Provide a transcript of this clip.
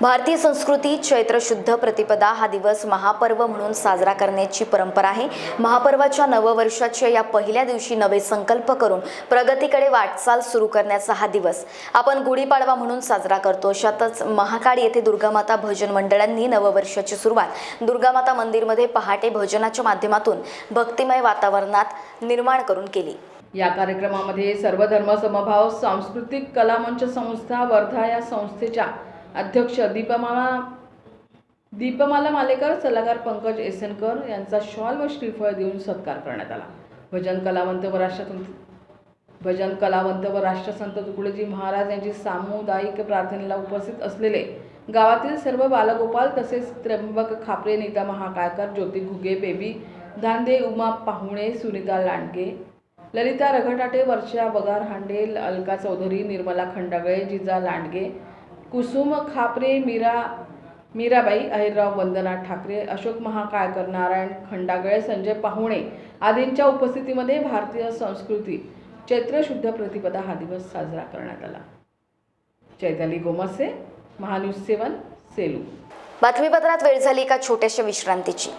भारतीय संस्कृती चैत्र शुद्ध प्रतिपदा हा दिवस महापर्व म्हणून साजरा करण्याची परंपरा आहे. महापर्वाच्या नववर्षाच्या या पहिल्या दिवशी नवे संकल्प करून प्रगतीकडे वाटचाल सुरू करण्याचा हा दिवस. आपण गुढीपाडवा म्हणून साजरा करतो. अशातच महाकाड येथे दुर्गामाता भजन मंडळांनी नववर्षाची सुरुवात. दुर्गामाता मंदिरमध्ये पहाटे भजनाच्या माध्यमातून भक्तिमय वातावरणात निर्माण करून केली. या कार्यक्रमामध्ये सर्वधर्म समभाव सांस्कृतिक कलामंच संस्था वर्धा या संस्थेच्या अध्यक्ष दीपमाला दीपमाला मालेकर सल्लागार पंकज एसनकर यांचा शॉल व श्रीफळ देऊन सत्कार करण्यात आला. भजन कलावंत व राष्ट्रसंत भजन कलावंत व राष्ट्रसंत तुकडोजी महाराज यांची सामुदायिक प्रार्थनेला उपस्थित असलेले गावातील सर्व बालगोपाल तसेच त्र्यंबक खापरे नीता महाकाळकर ज्योती घुगे बेबी धांदे उमा पाहुणे सुनीता लांडगे ललिता रघटाटे वर्षा बगार हांडे अलका चौधरी निर्मला खंडागळे जिजा लांडगे कुसुम खापरे मीरा मीराबाई अहिरराव वंदना ठाकरे अशोक महाकाळकर नारायण खंडागळे संजय पाहुणे आदींच्या उपस्थितीमध्ये भारतीय संस्कृती चैत्र शुद्ध प्रतिपदा हा दिवस साजरा करण्यात आला. चैताली गोमसे महान्यूज सेवन सेलू. बातमीपत्रात वेळ झाली एका छोट्याशा विश्रांतीची.